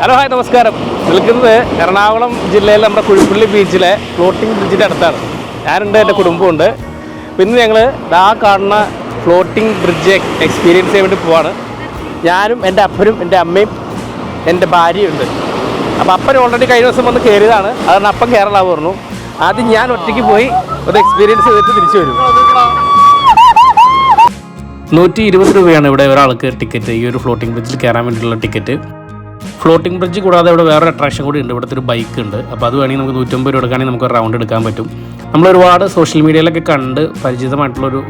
Hello hi നമസ്കാരം. നിൽക്കുന്നത് എറണാകുളം ജില്ലയിലെ നമ്മുടെ കുഴിപ്പള്ളി ബീച്ചിലെ ഫ്ലോട്ടിംഗ് ബ്രിഡ്ജിന്റെ അടുത്താണ്. ഞാനുണ്ട് എന്റെ കുടുംബമുണ്ട് പിന്നെ ഞങ്ങൾ ആ കാണുന്ന ഫ്ലോട്ടിംഗ് ബ്രിഡ്ജ് എക്സ്പീരിയൻസ് ചെയ്യാൻ വേണ്ടി പോവാണ്. ഞാനും എന്റെ അപ്പനും എന്റെ അമ്മയും എന്റെ ഭാര്യയുണ്ട് അപ്പോൾ അപ്പൻ ഓൾറെഡി കഴിഞ്ഞ ദിവസം വന്ന് കയറിയതാണ്. അതുകൊണ്ട് അപ്പം കേരള പറഞ്ഞു. ആദ്യം ഞാൻ ഒറ്റയ്ക്ക് പോയി ഒരു എക്സ്പീരിയൻസ് ചെയ്തിട്ട് തിരിച്ചു വരും. നൂറ്റി ഇരുപത് രൂപയാണ് ഇവിടെ ഒരാൾക്ക് ടിക്കറ്റ് ഈ ഒരു ഫ്ലോട്ടിംഗ് ബ്രിഡ്ജിൽ കയറാൻ വേണ്ടിയിട്ടുള്ള ടിക്കറ്റ് ഫ്ലോട്ടിംഗ് ബ്രിഡ്ജ് കൂടാതെ ഇവിടെ വേറെ അട്രാക്ഷൻ കൂടി ഉണ്ട്. ഇവിടുത്തെ ഒരു ബൈക്ക് ഉണ്ട്. അപ്പോൾ അത് വേണമെങ്കിൽ നമുക്ക് നൂറ്റമ്പത് രൂപ എടുക്കുകയാണെങ്കിൽ നമുക്ക് റൗണ്ട് എടുക്കാൻ പറ്റും. നമ്മൾ ഒരുപാട് സോഷ്യൽ മീഡിയയിലൊക്കെ കണ്ട് പരിചിതമായിട്ടുള്ളൊരു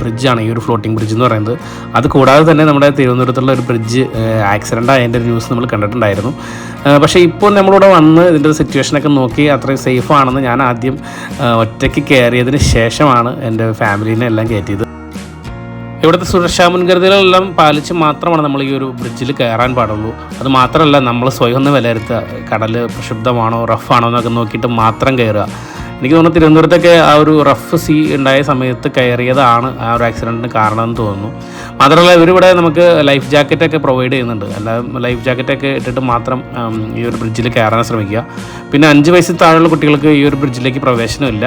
ബ്രിഡ്ജാണ് ഈ ഒരു ഫ്ലോട്ടിംഗ് ബ്രിഡ്ജ് എന്ന് പറയുന്നത്. അത് കൂടാതെ തന്നെ നമ്മുടെ തിരുവനന്തപുരത്തുള്ള ഒരു ബ്രിഡ്ജ് ആക്സിഡന്റ് ആയതിന്റെ ഒരു ന്യൂസ് നമ്മൾ കണ്ടിട്ടുണ്ടായിരുന്നു. പക്ഷേ ഇപ്പോൾ നമ്മളിവിടെ വന്ന് ഇതിന്റെ സിറ്റുവേഷനൊക്കെ നോക്കി അത്രയും സേഫ് ആണെന്ന് ഞാൻ ആദ്യം ഒറ്റയ്ക്ക് കയറിയതിന് ശേഷമാണ് എന്റെ ഫാമിലീനെ എല്ലാം കയറ്റിയത്. ഇവിടുത്തെ സുരക്ഷാ മുൻകരുതലുകളെല്ലാം പാലിച്ച് മാത്രമാണ് നമ്മൾ ഈ ഒരു ബ്രിഡ്ജിൽ കയറാൻ പാടുള്ളൂ. അത് മാത്രമല്ല നമ്മൾ സ്വയം ഒന്ന് വിലയിരുത്തുക. കടൽ പ്രക്ഷുബ്ധമാണോ റഫാണോ എന്നൊക്കെ നോക്കിയിട്ട് മാത്രം കയറുക. എനിക്ക് തോന്നുന്നു തിരുവനന്തപുരത്തൊക്കെ ആ ഒരു റഫ് സീ ഉണ്ടായ സമയത്ത് കയറിയതാണ് ആ ഒരു ആക്സിഡന്റിന് കാരണമെന്ന് തോന്നുന്നു. മാത്രമല്ല ഇവരിവിടെ നമുക്ക് ലൈഫ് ജാക്കറ്റൊക്കെ പ്രൊവൈഡ് ചെയ്യുന്നുണ്ട്. അല്ലാതെ ലൈഫ് ജാക്കറ്റൊക്കെ ഇട്ടിട്ട് മാത്രം ഈ ഒരു ബ്രിഡ്ജിൽ കയറാൻ ശ്രമിക്കുക. പിന്നെ അഞ്ച് വയസ്സിൽ താഴെയുള്ള കുട്ടികൾക്ക് ഈ ഒരു ബ്രിഡ്ജിലേക്ക് പ്രവേശനമില്ല.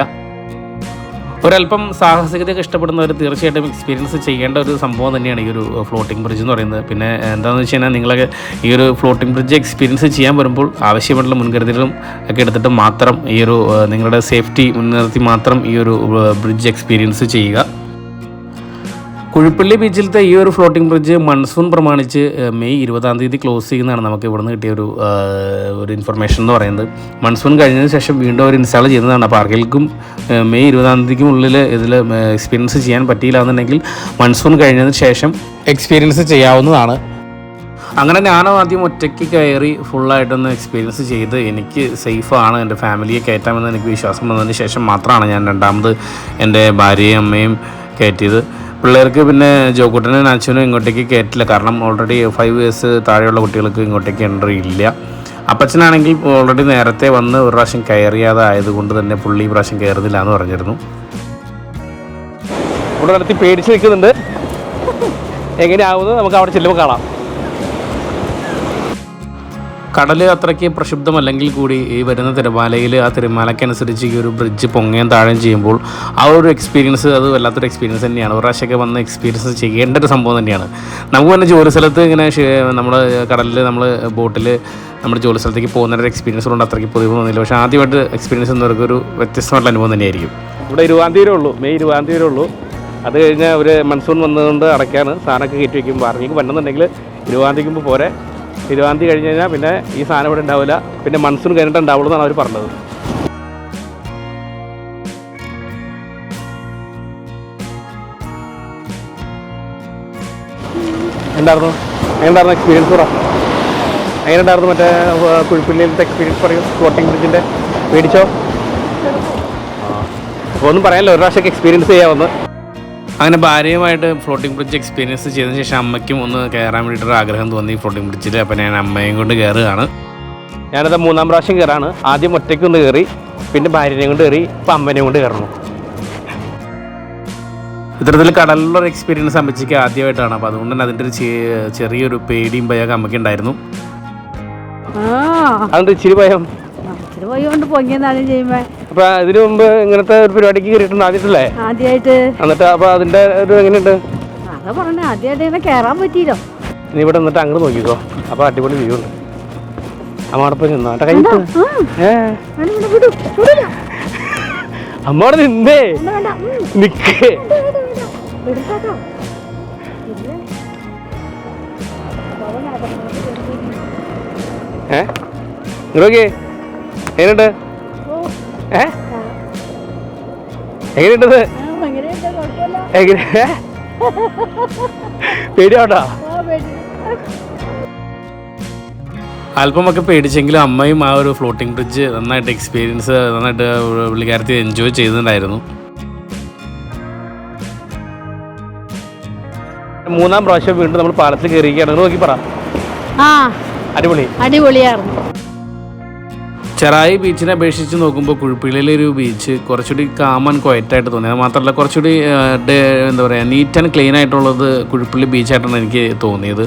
ഒരല്പം സാഹസികതയൊക്കെ ഇഷ്ടപ്പെടുന്നവർ തീർച്ചയായിട്ടും എക്സ്പീരിയൻസ് ചെയ്യേണ്ട ഒരു സംഭവം തന്നെയാണ് ഈ ഒരു ഫ്ലോട്ടിംഗ് ബ്രിഡ്ജ് എന്ന് പറയുന്നത്. പിന്നെ എന്താണെന്ന് വെച്ച് കഴിഞ്ഞാൽ നിങ്ങളൊക്കെ ഈ ഒരു ഫ്ലോട്ടിംഗ് ബ്രിഡ്ജ് എക്സ്പീരിയൻസ് ചെയ്യാൻ വരുമ്പോൾ ആവശ്യമായിട്ടുള്ള മുൻകരുതലും ഒക്കെ എടുത്തിട്ട് മാത്രം ഈ ഒരു നിങ്ങളുടെ സേഫ്റ്റി മുൻനിർത്തി മാത്രം ഈ ഒരു ബ്രിഡ്ജ് എക്സ്പീരിയൻസ് ചെയ്യുക. കുഴിപ്പള്ളി ബീച്ചിലത്തെ ഈ ഒരു ഫ്ലോട്ടിംഗ് ബ്രിഡ്ജ് മൺസൂൺ പ്രമാണിച്ച് മെയ് ഇരുപതാം തീയതി ക്ലോസ് ചെയ്യുന്നതാണ് നമുക്ക് ഇവിടുന്ന് കിട്ടിയ ഒരു ഒരു ഇൻഫർമേഷൻ എന്ന് പറയുന്നത്. മൺസൂൺ കഴിഞ്ഞതിന് ശേഷം വീണ്ടും അവർ ഇൻസ്റ്റാൾ ചെയ്യുന്നതാണ്. അപ്പോൾ ആർക്കെങ്കിലും മെയ് ഇരുപതാം തീയതിക്കും ഉള്ളിൽ ഇതിൽ എക്സ്പീരിയൻസ് ചെയ്യാൻ പറ്റിയില്ല എന്നുണ്ടെങ്കിൽ മൺസൂൺ കഴിഞ്ഞതിന് ശേഷം എക്സ്പീരിയൻസ് ചെയ്യാവുന്നതാണ്. അങ്ങനെ ഞാനും ആദ്യം ഒറ്റയ്ക്ക് കയറി ഫുള്ളായിട്ടൊന്ന് എക്സ്പീരിയൻസ് ചെയ്ത് എനിക്ക് സേഫാണ് എന്റെ ഫാമിലിയെ കയറ്റാമെന്ന് എനിക്ക് വിശ്വാസം വന്നതിന് ശേഷം മാത്രമാണ് ഞാൻ രണ്ടാമത് എന്റെ ഭാര്യയും അമ്മയും കയറ്റിയത്. പിള്ളേർക്ക് പിന്നെ ജോക്കുട്ടനും അച്ഛനും ഇങ്ങോട്ടേക്ക് കയറ്റില്ല കാരണം ഓൾറെഡി ഫൈവ് ഇയേഴ്സ് താഴെയുള്ള കുട്ടികൾക്ക് ഇങ്ങോട്ടേക്ക് എൻട്രി ഇല്ല. അപ്പച്ചനാണെങ്കിൽ ഓൾറെഡി നേരത്തെ വന്ന് ഒരു പ്രാവശ്യം കയറിയാതെ ആയതുകൊണ്ട് തന്നെ പുള്ളി ഈ പ്രാവശ്യം കയറുന്നില്ല എന്ന് പറഞ്ഞിരുന്നു. ഇവിടെ നടത്തി പേടിച്ച് നിൽക്കുന്നുണ്ട്. എങ്ങനെയാവുന്നത് നമുക്ക് അവിടെ ചെല്ലുമ്പോൾ കാണാം. കടൽ അത്രയ്ക്ക് പ്രക്ഷുബ്ധമല്ലെങ്കിൽ കൂടി ഈ വരുന്ന തിരമാലയിൽ ആ തിരമാലയ്ക്കനുസരിച്ച് ഈ ഒരു ബ്രിഡ്ജ് പൊങ്ങയും താഴെയും ചെയ്യുമ്പോൾ ആ ഒരു എക്സ്പീരിയൻസ് അത് വല്ലാത്തൊരു എക്സ്പീരിയൻസ് തന്നെയാണ്. ഒരു പ്രാവശ്യമൊക്കെ വന്ന് എക്സ്പീരിയൻസ് ചെയ്യേണ്ട ഒരു സംഭവം തന്നെയാണ്. നമുക്ക് തന്നെ ജോലി സ്ഥലത്ത് ഇങ്ങനെ നമ്മൾ കടലിൽ നമ്മൾ ബോട്ടിൽ നമ്മൾ ജോലി സ്ഥലത്തേക്ക് പോകുന്ന ഒരു എക്സ്പീരിയൻസ് കൊണ്ട് അത്രയ്ക്ക് പൊതുവെ തോന്നില്ല പക്ഷേ ആദ്യമായിട്ട് എക്സ്പീരിയൻസ് എന്നവർക്ക് ഒരു വ്യത്യസ്തമായിട്ടുള്ള അനുഭവം തന്നെയായിരിക്കും. ഇവിടെ ഇരുപതാം ഉള്ളൂ. മെയ് ഇരുപതാം ഉള്ളൂ. അത് കഴിഞ്ഞാൽ ഒരു മൺസൂൺ വന്നതുകൊണ്ട് അടയ്ക്കാണ്. സാധനമൊക്കെ കയറ്റി വയ്ക്കും ആർമിക്ക് വന്നെന്നുണ്ടെങ്കിൽ ഇരുപതാം പോരെ. ഇരുപതാം തീയതി കഴിഞ്ഞ് കഴിഞ്ഞാൽ പിന്നെ ഈ സാധനം ഇവിടെ ഉണ്ടാവില്ല. പിന്നെ മൺസൂൺ കഴിഞ്ഞിട്ട് ഉണ്ടാവുള്ളൂ എന്നാണ് അവർ പറഞ്ഞത്. എന്തായിരുന്നു? എങ്ങനെയുണ്ടായിരുന്നു എക്സ്പീരിയൻസ് പറ. എങ്ങനെയുണ്ടായിരുന്നു മറ്റേ കുഴിപ്പിള്ളിയിലത്തെ എക്സ്പീരിയൻസ് പറയൂ? ഫ്ലോട്ടിംഗ് ബ്രിഡ്ജിന്റെ മേടിച്ചോ അപ്പോൾ ഒന്നും പറയാനില്ല. ഒരു പ്രാവശ്യമൊക്കെ എക്സ്പീരിയൻസ് ചെയ്യാമെന്ന് അങ്ങനെ ഭാര്യയുമായിട്ട് ഫ്ലോട്ടിംഗ് ബ്രിഡ്ജ് എക്സ്പീരിയൻസ് ചെയ്തതിന് ശേഷം അമ്മയ്ക്കും ഒന്ന് കയറാൻ വേണ്ടിയിട്ടൊരു ആഗ്രഹം തോന്നി ഫ്ലോട്ടിംഗ് ബ്രിഡ്ജിൽ അപ്പോൾ ഞാൻ അമ്മയും കൊണ്ട് കയറുകയാണ്. ഞാനത് മൂന്നാം പ്രാവശ്യം കയറാണ്. ആദ്യം ഒറ്റയ്ക്ക് ഒന്ന് കയറി പിന്നെ ഭാര്യനെയും കൊണ്ട് കയറി ഇപ്പം അമ്മനെയും കൊണ്ട് കയറണം ഇത്തരത്തിൽ കടലിലുള്ള എക്സ്പീരിയൻസ് അമ്മച്ചിക്ക് ആദ്യമായിട്ടാണ്. അപ്പോൾ അതുകൊണ്ട് തന്നെ അതിന്റെ ഒരു ചെറിയൊരു പേടിയും ഭയമൊക്കെ അമ്മയ്ക്ക് ഉണ്ടായിരുന്നു. അതുകൊണ്ട് ഇച്ചിരി ഭയം? ഇച്ചിരി ഭയം കൊണ്ട് പൊങ്ങിയെന്നാണ് ചെയ്യുമ്പോ അപ്പോൾ അതിനു മുമ്പ് ഇങ്ങനത്തെ ഒരു പരിപാടിക്ക് കയറിയിട്ടുണ്ട് ആദ്യമായിട്ടല്ലേ? ആദ്യമായിട്ട്. എന്നിട്ട് അപ്പൊ അതിന്റെ ഒരു എങ്ങനെയുണ്ട്? അതാ പറഞ്ഞ ആദ്യമായിട്ട് കേറാൻ കയറാൻ പറ്റിയില്ലോ. നീ ഇവിടെ നിന്നിട്ട് അങ്ങോട്ട് നോക്കിക്കോ. അപ്പൊ അടിപൊളി വ്യൂ ഉണ്ട് അമ്മയോടൊപ്പം നിന്നോ? കൈ ഏ? നിന്നേ. നിക്കേ? ഏ? നോക്കിയേ. എങ്ങനെയുണ്ട്? ഏ? എങ്ങനെയുണ്ടത്. എങ്ങനെ? പേടിയാവട്ടാ. അല്പമൊക്കെ പേടിച്ചെങ്കിലും അമ്മയും ആ ഒരു ഫ്ലോട്ടിംഗ് ബ്രിഡ്ജ് നന്നായിട്ട് എക്സ്പീരിയൻസ് നന്നായിട്ട് പുള്ളിക്കാരത്തി എൻജോയ് ചെയ്യുന്നുണ്ടായിരുന്നു മൂന്നാം പ്രാവശ്യം വീണ്ടും നമ്മൾ പാലത്തിൽ കയറിയിരിക്കുകയാണ്. നോക്കി പറ. ആ. അടിപൊളി. അടിപൊളിയായിരുന്നു. ചെറായി ബീച്ചിനെ അപേക്ഷിച്ച് നോക്കുമ്പോൾ കുഴിപ്പിള്ളിയിലെ ഒരു ബീച്ച് കുറച്ചുകൂടി കാമൻ ക്വയറ്റായിട്ട് തോന്നി. അത് മാത്രമല്ല കുറച്ചുകൂടി എന്താ പറയുക നീറ്റ് ആൻഡ് ക്ലീൻ ആയിട്ടുള്ളത് കുഴിപ്പിള്ളി ബീച്ചായിട്ടാണ് എനിക്ക് തോന്നിയത്.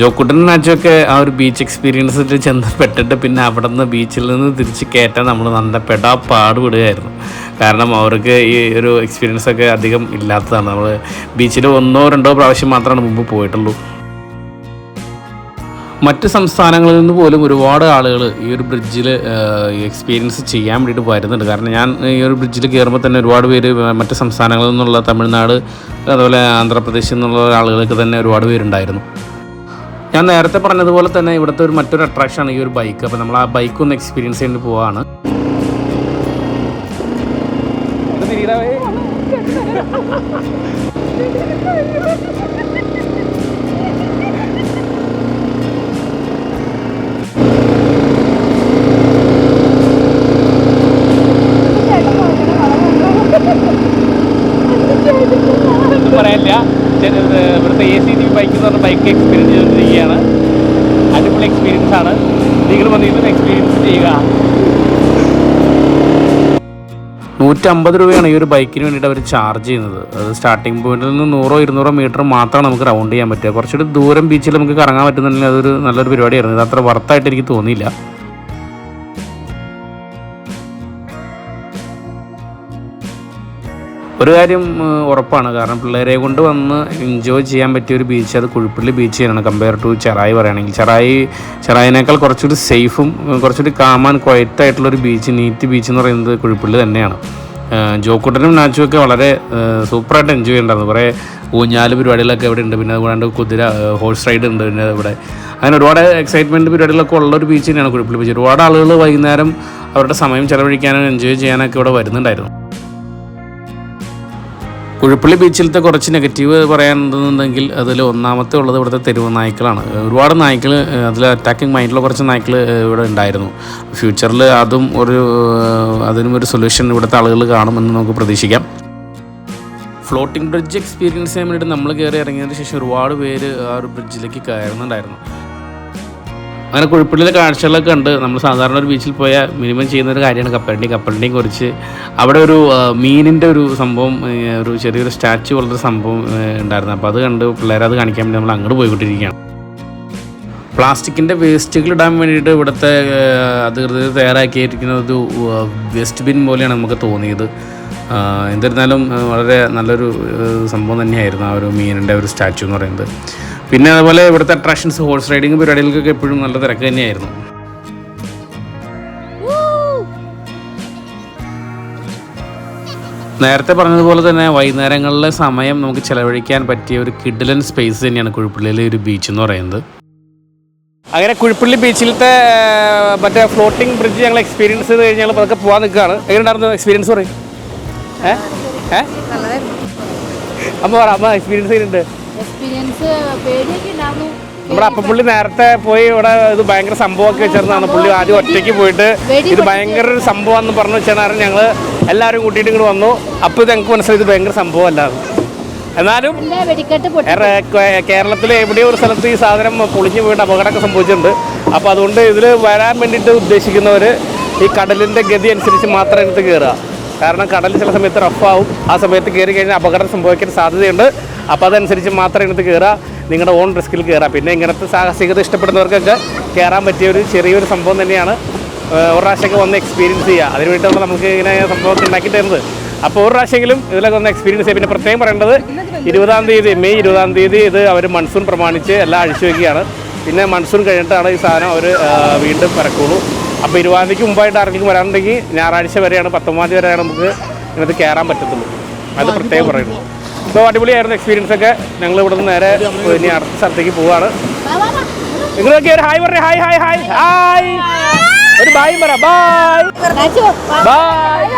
ജോക്കുട്ടൻ നാച്ചൊക്കെ ആ ഒരു ബീച്ച് എക്സ്പീരിയൻസിൽ ചെന്ന് പെട്ടിട്ട് പിന്നെ അവിടെ നിന്ന് ബീച്ചിൽ നിന്ന് തിരിച്ച് കയറ്റാൻ നമ്മൾ നല്ല പെടാ പാടുപെടുകയായിരുന്നു കാരണം അവർക്ക് ഈ ഒരു എക്സ്പീരിയൻസ് ഒക്കെ അധികം ഇല്ലാത്തതാണ്. നമ്മൾ ബീച്ചിൽ ഒന്നോ രണ്ടോ പ്രാവശ്യം മാത്രമാണ് മുമ്പ് പോയിട്ടുള്ളൂ. മറ്റ് സംസ്ഥാനങ്ങളിൽ നിന്ന് പോലും ഒരുപാട് ആളുകൾ ഈ ഒരു ബ്രിഡ്ജിൽ എക്സ്പീരിയൻസ് ചെയ്യാൻ വേണ്ടിയിട്ട് വരുന്നുണ്ട്. കാരണം ഞാൻ ഈ ഒരു ബ്രിഡ്ജിൽ കയറുമ്പോൾ തന്നെ ഒരുപാട് പേര് മറ്റ് സംസ്ഥാനങ്ങളിൽ നിന്നുള്ള തമിഴ്നാട് അതുപോലെ ആന്ധ്രാപ്രദേശിൽ നിന്നുള്ള ആളുകൾക്ക് തന്നെ ഒരുപാട് പേരുണ്ടായിരുന്നു. ഞാൻ നേരത്തെ പറഞ്ഞതുപോലെ തന്നെ ഇവിടുത്തെ ഒരു മറ്റൊരു അട്രാക്ഷനാണ് ഈ ഒരു ബൈക്ക് അപ്പോൾ നമ്മൾ ആ ബൈക്ക് ഒന്ന് എക്സ്പീരിയൻസ് ചെയ്യേണ്ടി പോവാണ്. പറയാനില്ല. ഇവിടുത്തെ എ സി ടി ബൈക്ക് എന്ന് പറഞ്ഞ ബൈക്ക് എക്സ്പീരിയൻസ് ചെയ്തുകൊണ്ടിരിക്കുകയാണ്. അടിപൊളി എക്സ്പീരിയൻസ് ആണ്. നിങ്ങൾ വന്ന് ഇതൊന്ന് എക്സ്പീരിയൻസ് ചെയ്യുക. നൂറ്റമ്പത് രൂപയാണ് ഈ ഒരു ബൈക്കിന് വേണ്ടിയിട്ട് അവർ ചാർജ് ചെയ്യുന്നത്. അത് സ്റ്റാർട്ടിംഗ് പോയിന്റിൽ നിന്ന് നൂറോ ഇരുന്നൂറോ മീറ്റർ മാത്രമാണ് നമുക്ക് റൗണ്ട് ചെയ്യാൻ പറ്റുക. കുറച്ചുകൂടി ദൂരം ബീച്ചിൽ നമുക്ക് കറങ്ങാൻ പറ്റുന്നുണ്ടെങ്കിൽ അതൊരു നല്ലൊരു പരിപാടിയായിരുന്നു. ഇത് അത്ര വർത്തായിട്ട് എനിക്ക് തോന്നിയില്ല. ഒരു കാര്യം ഉറപ്പാണ്. കാരണം പിള്ളേരെ കൊണ്ട് വന്ന് എൻജോയ് ചെയ്യാൻ പറ്റിയ ഒരു ബീച്ച് അത് കുഴിപ്പള്ളി ബീച്ച് തന്നെയാണ്. കമ്പയർ ടു ചെറായി പറയുകയാണെങ്കിൽ. ചെറായി ചെറായിനേക്കാൾ കുറച്ചുകൂടി സേഫും കുറച്ചുകൂടി കാമാൻ ക്വയറ്റ് ആയിട്ടുള്ള ഒരു ബീച്ച് നീറ്റ് ബീച്ച് എന്ന് പറയുന്നത് കുഴിപ്പള്ളി തന്നെയാണ്. ജോക്കുട്ടനും നാച്ചും ഒക്കെ വളരെ സൂപ്പറായിട്ട് എൻജോയ് ചെയ്യേണ്ടത് കുറേ ഊഞ്ഞാൽ പരിപാടികളൊക്കെ ഇവിടെ ഉണ്ട്. പിന്നെ അതുകൂടാണ്ട് കുതിര ഹോഴ്സ് റൈഡ് ഉണ്ട് പിന്നെ ഇവിടെ. അങ്ങനെ ഒരുപാട് എക്സൈറ്റ്മെന്റ് പരിപാടികളൊക്കെ ഉള്ള ഒരു ബീച്ച് തന്നെയാണ് കുഴിപ്പള്ളി ബീച്ച് ഒരുപാട് ആളുകൾ വൈകുന്നേരം അവരുടെ സമയം ചെലവഴിക്കാനും എൻജോയ് ചെയ്യാനൊക്കെ ഇവിടെ വരുന്നുണ്ടായിരുന്നു. കുഴിപ്പള്ളി ബീച്ചിലത്തെ കുറച്ച് നെഗറ്റീവ് പറയാനുണ്ടെന്നുണ്ടെങ്കിൽ അതിൽ ഒന്നാമത്തെ ഉള്ളത് ഇവിടുത്തെ തെരുവ് നായ്ക്കളാണ്. ഒരുപാട് നായ്ക്കൾ അതിൽ അറ്റാക്കിംഗ് മൈൻഡിലുള്ള കുറച്ച് നായ്ക്കൾ ഇവിടെ ഉണ്ടായിരുന്നു. ഫ്യൂച്ചറിൽ അതും ഒരു അതിനും ഒരു സൊല്യൂഷൻ ഇവിടുത്തെ ആളുകൾ കാണുമെന്ന് നമുക്ക് പ്രതീക്ഷിക്കാം. ഫ്ലോട്ടിംഗ് ബ്രിഡ്ജ് എക്സ്പീരിയൻസ് ചെയ്യാൻ വേണ്ടിയിട്ട് നമ്മൾ കയറി ഇറങ്ങിയതിന് ശേഷം ഒരുപാട് പേര് ആ ഒരു ബ്രിഡ്ജിലേക്ക് കയറുന്നുണ്ടായിരുന്നു. അങ്ങനെ കുഴിപ്പള്ളിയിലെ കാഴ്ചകളൊക്കെ ഉണ്ട് നമ്മൾ സാധാരണ ഒരു ബീച്ചിൽ പോയാൽ മിനിമം ചെയ്യുന്ന ഒരു കാര്യമാണ് കപ്പലണ്ടി കപ്പലണ്ടിയും കുറിച്ച്. അവിടെ ഒരു മീനിന്റെ ഒരു സംഭവം ഒരു ചെറിയൊരു സ്റ്റാച്ചു പോലത്തെ സംഭവം ഉണ്ടായിരുന്നു. അപ്പോൾ അത് കണ്ട് പിള്ളേരെ അത് കാണിക്കാൻ വേണ്ടി നമ്മൾ അങ്ങോട്ട് പോയിക്കൊണ്ടിരിക്കുകയാണ്. പ്ലാസ്റ്റിക്കിന്റെ വേസ്റ്റുകൾ ഇടാൻ വേണ്ടിയിട്ട് ഇവിടുത്തെ അധികൃതർ തയ്യാറാക്കിയിരിക്കുന്ന ഒരു വേസ്റ്റ് ബിൻ പോലെയാണ് നമുക്ക് തോന്നിയത്. എന്നിരുന്നാലും വളരെ നല്ലൊരു സംഭവം തന്നെയായിരുന്നു ആ ഒരു മീനിന്റെ ഒരു സ്റ്റാച്ചു എന്ന് പറയുന്നത്. പിന്നെ അതുപോലെ ഇവിടുത്തെ അട്രാക്ഷൻസ് ഹോഴ്സ് റൈഡിങ് പരിപാടികൾക്കൊക്കെ എപ്പോഴും നല്ല തിരക്ക് തന്നെയായിരുന്നു. നേരത്തെ പറഞ്ഞതുപോലെ തന്നെ വൈകുന്നേരങ്ങളിലെ സമയം നമുക്ക് ചെലവഴിക്കാൻ പറ്റിയ ഒരു കിഡിലൻ സ്പേസ് തന്നെയാണ് കുഴിപ്പള്ളിയിലെ ഒരു ബീച്ച് എന്ന് പറയുന്നത്. അങ്ങനെ കുഴിപ്പള്ളി ബീച്ചിലത്തെ മറ്റേ ഫ്ലോട്ടിംഗ് ബ്രിഡ്ജ് ഞങ്ങൾ എക്സ്പീരിയൻസ് ചെയ്ത് കഴിഞ്ഞാൽ അതൊക്കെ പോകാൻ നിൽക്കുകയാണ്. എങ്ങനെയുണ്ടായിരുന്നു എക്സ്പീരിയൻസ് പറയും. ഏ ഏ അമ്മ പറ അമ്മ എക്സ്പീരിയൻസ് ചെയ്യുന്നുണ്ട്. പേടിയൊക്കെ ഉണ്ടായിരുന്നു നമ്മുടെ അപ്പപ്പുള്ളി നേരത്തെ പോയി ഇവിടെ ഇത് ഭയങ്കര സംഭവമൊക്കെ വെച്ചിരുന്നതാണ്. പുള്ളി ആദ്യം ഒറ്റയ്ക്ക് പോയിട്ട് ഇത് ഭയങ്കര ഒരു സംഭവം എന്ന് പറഞ്ഞു വെച്ചാൽ ഞങ്ങൾ എല്ലാവരും കൂട്ടിയിട്ട് ഇങ്ങോട്ട് വന്നു. അപ്പോൾ ഇത് ഞങ്ങൾക്ക് മനസ്സിലായി ഇത് ഭയങ്കര സംഭവമല്ലാന്ന്. എന്നാലും കേരളത്തിലെ എവിടെയോ ഒരു സ്ഥലത്ത് ഈ സാധനം പൊളിഞ്ഞു പോയിട്ട് അപകടമൊക്കെ സംഭവിച്ചിട്ടുണ്ട്. അപ്പോൾ അതുകൊണ്ട് ഇതിൽ വരാൻ വേണ്ടിയിട്ട് ഉദ്ദേശിക്കുന്നവർ ഈ കടലിന്റെ ഗതി അനുസരിച്ച് മാത്രം എടുത്ത് കയറുക കാരണം കടൽ ചില സമയത്ത് റഫാവും. ആ സമയത്ത് കയറി കഴിഞ്ഞാൽ അപകടം സംഭവിക്കാൻ സാധ്യതയുണ്ട്. അപ്പോൾ അതനുസരിച്ച് മാത്രം ഇങ്ങനത്തെ കയറുക നിങ്ങളുടെ ഓൺ റിസ്കിൽ കയറുക പിന്നെ ഇങ്ങനത്തെ സാഹസികത ഇഷ്ടപ്പെടുന്നവർക്കൊക്കെ കയറാൻ പറ്റിയ ഒരു ചെറിയൊരു സംഭവം തന്നെയാണ്. ഒരു പ്രാവശ്യമൊക്കെ വന്ന് എക്സ്പീരിയൻസ് ചെയ്യുക അതിന് വേണ്ടിയിട്ടാണ് നമുക്ക് ഇങ്ങനെ സംഭവം ഉണ്ടാക്കി തരുന്നത്. അപ്പോൾ ഒരു പ്രാവശ്യമെങ്കിലും ഇതിലൊക്കെ ഒന്ന് എക്സ്പീരിയൻസ് ചെയ്യുക പിന്നെ പ്രത്യേകം പറയേണ്ടത് ഇരുപതാം തീയതി മെയ് ഇരുപതാം തീയതി ഇത് അവർ മൺസൂൺ പ്രമാണിച്ച് എല്ലാം അഴിച്ചു വയ്ക്കുകയാണ് പിന്നെ മൺസൂൺ കഴിഞ്ഞിട്ടാണ് ഈ സാധനം അവർ വീണ്ടും പരക്കുള്ളൂ. അപ്പോൾ ഇരുപതാം തീയതിക്ക് മുമ്പായിട്ട് ആർക്കും വരാനുണ്ടെങ്കിൽ ഞായറാഴ്ച വരെയാണ് പത്തൊമ്പതാം തീയതി വരെയാണ് നമുക്ക് ഇതിനകത്ത് കയറാൻ പറ്റത്തുള്ളൂ. അത് പ്രത്യേകം പറയുന്നു ഇപ്പോൾ അടിപൊളിയായിരുന്നു എക്സ്പീരിയൻസ് ഒക്കെ. ഞങ്ങൾ ഇവിടെ നിന്ന് നേരെ ഇനി അടുത്ത സ്ഥലത്തേക്ക് പോവാണ്. നിങ്ങളൊക്കെ ഒരു ഹായ് പറഞ്ഞേ ഹായ് ഹായ് ഹായ് ഹായ്. ഒരു ബായും പറ ബായ്. ബായ്